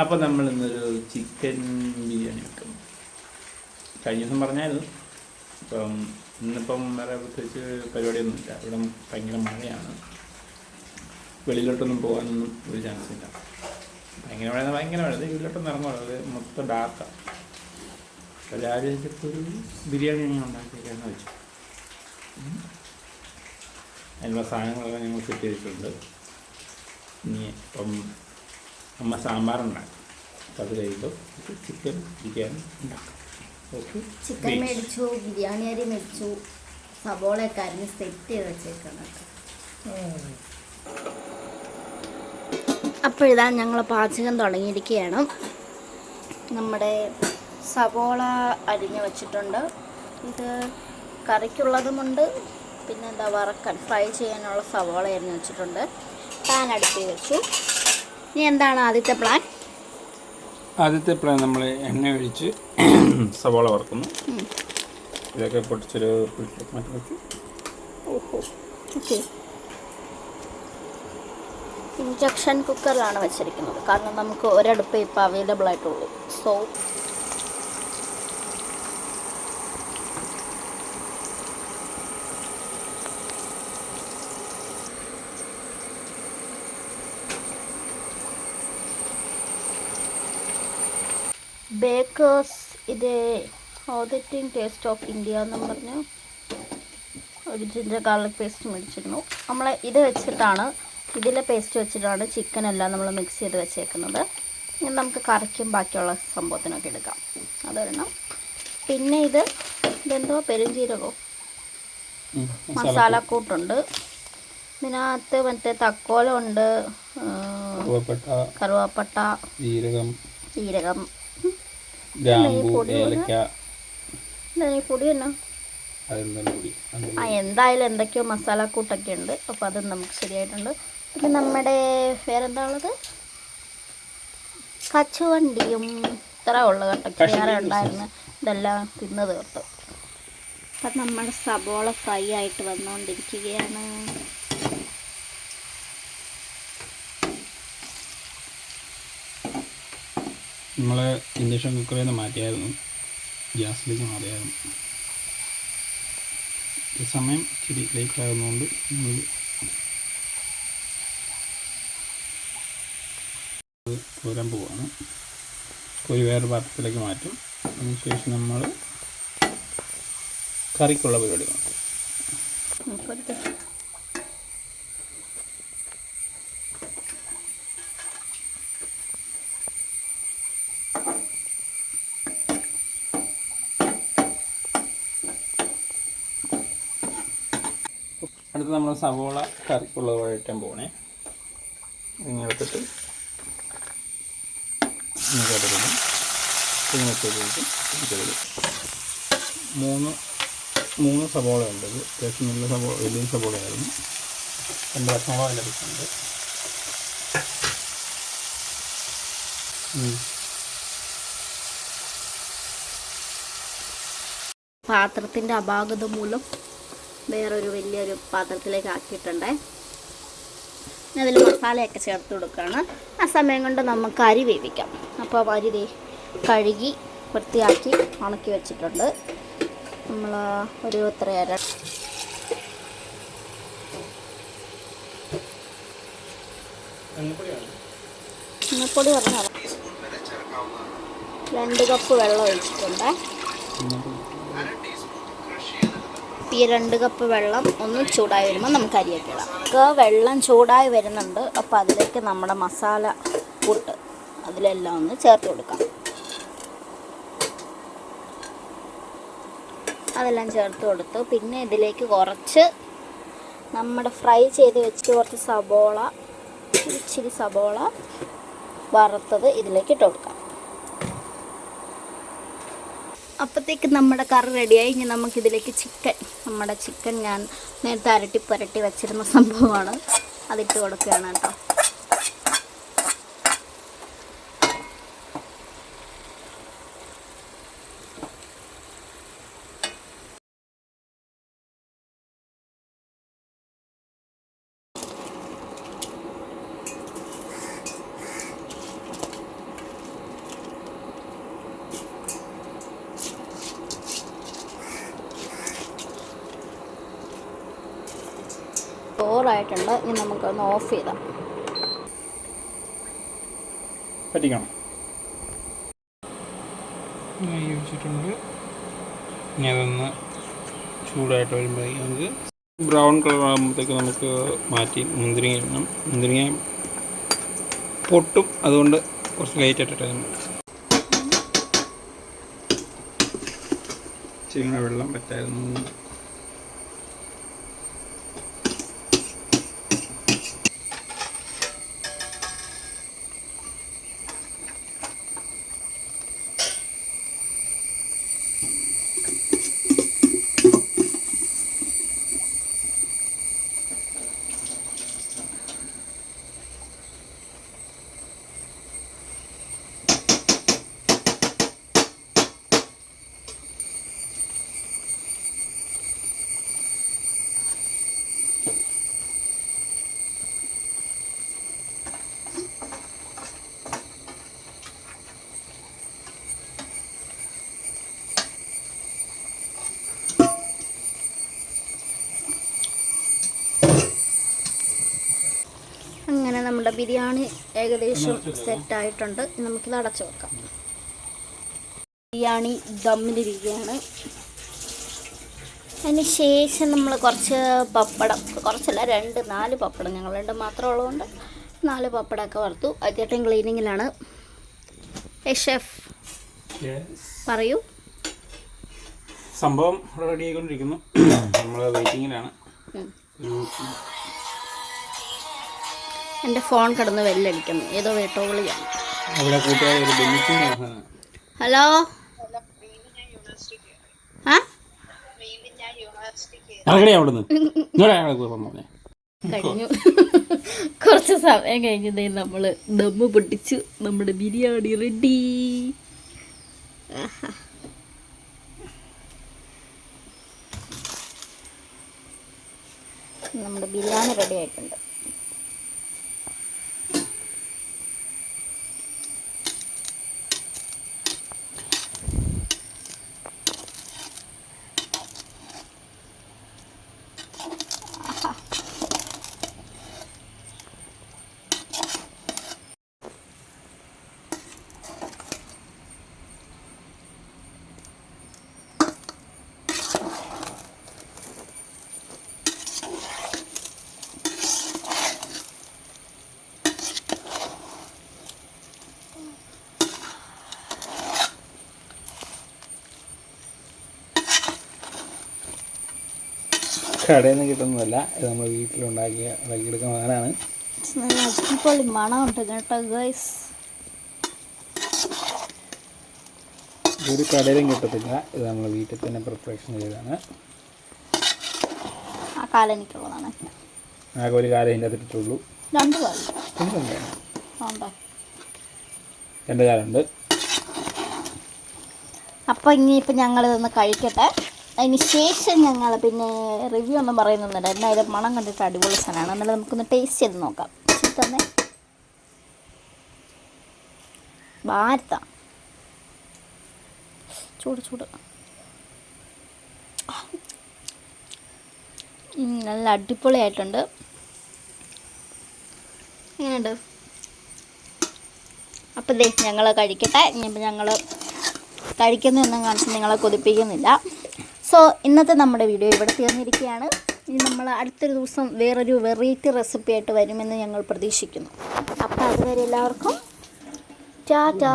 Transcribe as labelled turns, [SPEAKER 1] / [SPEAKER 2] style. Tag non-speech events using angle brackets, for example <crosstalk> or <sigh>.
[SPEAKER 1] അപ്പോൾ നമ്മൾ ഇന്നൊരു ചിക്കൻ ബിരിയാണി വെക്കും. കഴിഞ്ഞ ദിവസം പറഞ്ഞായിരുന്നു. ഇപ്പം ഇന്നിപ്പം വേറെ പ്രത്യേകിച്ച് പരിപാടിയൊന്നുമില്ല. ഇവിടെ ഭയങ്കര മഴയാണ്. വെളിയിലോട്ടൊന്നും പോകാനൊന്നും ഒരു ചാൻസ് ഇല്ല. ഭയങ്കര മഴ ഭയങ്കര മഴ. ഇതിലോട്ടൊന്നും ഇറങ്ങുള്ളൂ അത് മൊത്തം ഡാർക്കാണ് അപ്പോൾ ഒരു ബിരിയാണി ഞങ്ങൾ ഉണ്ടാക്കിയേക്കാന്ന് വെച്ചു. അതിനുള്ള സാധനങ്ങളെല്ലാം ഞങ്ങൾ സെറ്റ് ചെയ്തിട്ടുണ്ട്. ഇനി ഇപ്പം അമ്മ സാമ്പാറുണ്ടാക്കും. അപ്പം അത് കഴിയുമ്പോൾ ചിക്കൻ ബിരിയാണി ഉണ്ടാക്കും. ഓക്കെ?
[SPEAKER 2] ചിക്കൻ മേടിച്ചു ബിരിയാണി അരി മേടിച്ചു സബോളയൊക്കെ അരിഞ്ഞ് സെറ്റ് ചെയ്ത് വെച്ചേക്കണം അപ്പോഴിതാ ഞങ്ങൾ പാചകം തുടങ്ങിയിരിക്കുകയാണ്. നമ്മുടെ സബോള അരിഞ്ഞ് വെച്ചിട്ടുണ്ട്. ഇത് കറിക്കുള്ളതുമുണ്ട്. പിന്നെ എന്താ വറക്കാൻ ഫ്രൈ ചെയ്യാനുള്ള സവോള അരിഞ്ഞ് വെച്ചിട്ടുണ്ട്. പാൻ അടുപ്പിൽ വെച്ചു. ഇനി എന്താണ് ആദ്യത്തെ പ്ലാൻ
[SPEAKER 1] ആദ്യത്തെ പ്ലാൻ നമ്മൾ എണ്ണ ഒഴിച്ച് സവാള വറക്കുന്നു. ഇതൊക്കെ പൊട്ടിച്ചൊരു മാറ്റി വെച്ചു.
[SPEAKER 2] ഓഹോ. ഓക്കെ. ഇൻജക്ഷൻ കുക്കറിലാണ് വെച്ചിരിക്കുന്നത്. കാരണം നമുക്ക് ഒരടുപ്പ് ഇപ്പോൾ അവൈലബിൾ ആയിട്ടുള്ളൂ. സോ ബേക്കേഴ്സ് ഇത് ഓതറ്റിംഗ് ടേസ്റ്റ് ഓഫ് ഇന്ത്യ എന്നും പറഞ്ഞ് ഒരു ജിഞ്ചർ ഗാർലിക് പേസ്റ്റ് മേടിച്ചിരുന്നു. നമ്മൾ ഇത് വെച്ചിട്ടാണ് ഇതിലെ പേസ്റ്റ് വെച്ചിട്ടാണ് ചിക്കൻ എല്ലാം നമ്മൾ മിക്സ് ചെയ്ത് വെച്ചേക്കുന്നത്. ഇനി നമുക്ക് കറിക്കും ബാക്കിയുള്ള സംഭവത്തിനൊക്കെ എടുക്കാം. അതൊരെണ്ണം പിന്നെ ഇത് ഇതെന്തോ പെരുംജീരകോ? മസാലക്കൂട്ടുണ്ട് ഇതിനകത്ത് മറ്റേ തക്കോലമുണ്ട്
[SPEAKER 1] കറുവപ്പട്ട
[SPEAKER 2] കറുവാപ്പട്ട
[SPEAKER 1] ജീരകം.
[SPEAKER 2] ജീരകം.
[SPEAKER 1] ഗ്രാമ്പൂ. ഏലക്ക.
[SPEAKER 2] പൊടി. തന്നെ ആ എന്തായാലും എന്തൊക്കെയോ മസാലക്കൂട്ടൊക്കെ ഉണ്ട്. അപ്പോൾ അത് നമുക്ക് ശരിയായിട്ടുണ്ട്. പിന്നെ നമ്മുടെ വേറെന്താ ഉള്ളത് കച്ചുവണ്ടിയും ഇത്ര ഉള്ളു കേട്ടോ. വേറെ ഉണ്ടായിരുന്നു ഇതെല്ലാം തിന്ന് തീർത്തു അപ്പം നമ്മുടെ സബോള ഫ്രൈ ആയിട്ട് വന്നുകൊണ്ടിരിക്കുകയാണ്
[SPEAKER 1] നമ്മൾ ഇൻഡക്ഷൻ കുക്കറിൽ നിന്ന് മാറ്റിയായിരുന്നു. ഗ്യാസിലേക്ക് മാറിയായിരുന്നു. സമയം ഇച്ചിരി ലേറ്റ് ആകുന്നതുകൊണ്ട് നമ്മൾ കോരാൻ പോവാണ്. കോരി വേറെ പാത്രത്തിലേക്ക് മാറ്റും. അതിനുശേഷം നമ്മൾ കറിക്കുള്ള പരിപാടി നോക്കും അടുത്ത് നമ്മൾ സവോള കറിക്കുള്ള വഴറ്റാൻ പോണേ. ഇങ്ങനെ എടുത്തിട്ട് ഇങ്ങനെ ഇടണം ഇങ്ങനെ ചെയ്തിട്ട് മൂന്ന് മൂന്ന് സവോള ഉണ്ട്. അത്യാവശ്യം നല്ല സവോള വലിയ സവോളയായിരുന്നു. രണ്ട് സവോള ലഭിക്കുന്നുണ്ട്.
[SPEAKER 2] പാത്രത്തിന്റെ അപാകത മൂലം വേറൊരു വലിയൊരു പാത്രത്തിലേക്ക് ആക്കിയിട്ടുണ്ടേ അതിൽ മസാലയൊക്കെ ചേർത്ത് കൊടുക്കുകയാണ്. ആ സമയം കൊണ്ട് നമുക്ക് അരി വേവിക്കാം. അപ്പോൾ അരി ദേ കഴുകി വൃത്തിയാക്കി ഉണക്കി വെച്ചിട്ടുണ്ട്. നമ്മൾ ഒരു എത്രയര മഞ്ഞപ്പൊടി പറഞ്ഞാൽ രണ്ട് കപ്പ് വെള്ളം ഒഴിച്ചിട്ടുണ്ട്. ഈ രണ്ട് കപ്പ് വെള്ളം ഒന്ന് ചൂടായി വരുമ്പോൾ നമുക്ക് അരിയൊക്കെ ഇടാം. നമുക്ക് വെള്ളം ചൂടായി വരുന്നുണ്ട്. അപ്പോൾ അതിലേക്ക് നമ്മുടെ മസാല കൂട്ട് അതിലെല്ലാം ഒന്ന് ചേർത്ത് കൊടുക്കാം. അതെല്ലാം ചേർത്ത് കൊടുത്തു പിന്നെ ഇതിലേക്ക് കുറച്ച് നമ്മുടെ ഫ്രൈ ചെയ്ത് വെച്ചിട്ട് കുറച്ച് സബോള ഇച്ചിരി സബോള വറുത്തത് ഇതിലേക്ക് ഇട്ട് കൊടുക്കാം. അപ്പോഴത്തേക്ക് നമ്മുടെ കറി റെഡിയായി. ഇനി നമുക്കിതിലേക്ക് ചിക്കൻ. നമ്മുടെ ചിക്കൻ ഞാൻ നേരത്തെ അരട്ടി പുരട്ടി വെച്ചിരുന്ന സംഭവമാണ്. അതിട്ട് കൊടുക്കുകയാണ് കേട്ടോ. ആയിട്ടുണ്ട് ഇനി നമുക്കൊന്ന് ഓഫ് ചെയ്താം
[SPEAKER 3] പറ്റിക്കണം?
[SPEAKER 1] നെയ്യ് ഒഴിച്ചിട്ടുണ്ട് ഇനി അതൊന്ന് ചൂടായിട്ട് വരുമ്പോഴേക്കും നമുക്ക് ബ്രൗൺ കളർ ആകുമ്പോഴത്തേക്ക് നമുക്ക് മാറ്റി മുന്തിരിങ്ങ ഇടണം. മുന്തിരിങ്ങ പൊട്ടും. അതുകൊണ്ട് കുറച്ച് ലൈറ്റ് ആയിട്ടിട്ട് ചെയ്യുന്ന വെള്ളം പറ്റായിരുന്നു.
[SPEAKER 2] നമ്മുടെ ബിരിയാണി ഏകദേശം സെറ്റ് ആയിട്ടുണ്ട് നമുക്കിത് അടച്ചു വെക്കാം. ബിരിയാണി ദമ്മിലിരിക്കുകയാണ്. അതിന് ശേഷം നമ്മൾ കുറച്ച് പപ്പടം കുറച്ചല്ല രണ്ട് നാല് പപ്പടം ഞങ്ങൾ രണ്ട് മാത്രം ഉള്ളതുകൊണ്ട് നാല് പപ്പടമൊക്കെ വറുത്തു. ആദ്യമായിട്ടും ക്ലീനിങ്ങിലാണ്. ഷെഫ് പറയൂ.
[SPEAKER 1] സംഭവം റെഡി ആയിക്കൊണ്ടിരിക്കുന്നു. <coughs> നമ്മൾ വെയിറ്റിങ്ങിലാണ്
[SPEAKER 2] എന്റെ ഫോൺ കിടന്ന് വെല്ലടിക്കുന്നു. ഏതോ വേട്ടോ വിളിയാണ് ഹലോ? കഴിഞ്ഞു. കുറച്ച് സമയം കഴിഞ്ഞതേ നമ്മൾ ദമ്മ് പൊട്ടിച്ചു. നമ്മുടെ ബിരിയാണി റെഡി നമ്മുടെ ബിരിയാണി റെഡി ആയിട്ടുണ്ട്.
[SPEAKER 1] കടയിൽ നിന്ന് കിട്ടുന്നതല്ല. ഇത് നമ്മൾ വീട്ടിലുണ്ടാക്കിയ ഉണ്ടാക്കിയെടുക്കുന്ന മകനാണ്
[SPEAKER 2] നല്ല അടിപൊളി മണമുണ്ട് കേട്ടോ ഗൈസ്
[SPEAKER 1] ഇതൊരു കടയിലും കിട്ടത്തില്ല. ഇത് നമ്മൾ വീട്ടിൽ തന്നെ പ്രിപ്പറേഷൻ ചെയ്തതാണ്.
[SPEAKER 2] ആ കാലം എനിക്കുള്ളതാണ്
[SPEAKER 1] ആകെ ഒരു കാലം ഇതിന്റെ അകത്തിട്ടുള്ളൂ
[SPEAKER 2] രണ്ട് കാലം.
[SPEAKER 1] എന്തുണ്ട്
[SPEAKER 2] ഉണ്ടോ
[SPEAKER 1] രണ്ട് കാലുണ്ട്.
[SPEAKER 2] അപ്പോൾ ഇനിയിപ്പോൾ ഞങ്ങൾ ഇതൊന്ന് കഴിക്കട്ടെ. അതിന് ശേഷം ഞങ്ങൾ പിന്നെ റിവ്യൂ ഒന്നും പറയുന്നൊന്നുമില്ല. എന്നാലും മണം കണ്ടിട്ട് അടിപൊളി സാധനമാണ്. എന്നാലും നമുക്കൊന്ന് ടേസ്റ്റ് ചെയ്ത് നോക്കാം. തന്നെ. ഭാരത. ചൂട് ചൂട്. നല്ല അടിപൊളിയായിട്ടുണ്ട്. എങ്ങനെയുണ്ട്? അപ്പം ദേ ഞങ്ങൾ കഴിക്കട്ടെ. ഇനിയിപ്പോൾ ഞങ്ങൾ കഴിക്കുന്നതൊന്നും കാണിച്ച് നിങ്ങളെ കൊതിപ്പിക്കുന്നില്ല. സോ ഇന്നത്തെ നമ്മുടെ വീഡിയോ ഇവിടെ തീർന്നിരിക്കുകയാണ്. ഇനി നമ്മൾ അടുത്തൊരു ദിവസം വേറൊരു വെറൈറ്റി റെസിപ്പി ആയിട്ട് വരുമെന്ന് ഞങ്ങൾ പ്രതീക്ഷിക്കുന്നു. അപ്പോൾ അതുവരെ എല്ലാവർക്കും ടാറ്റാ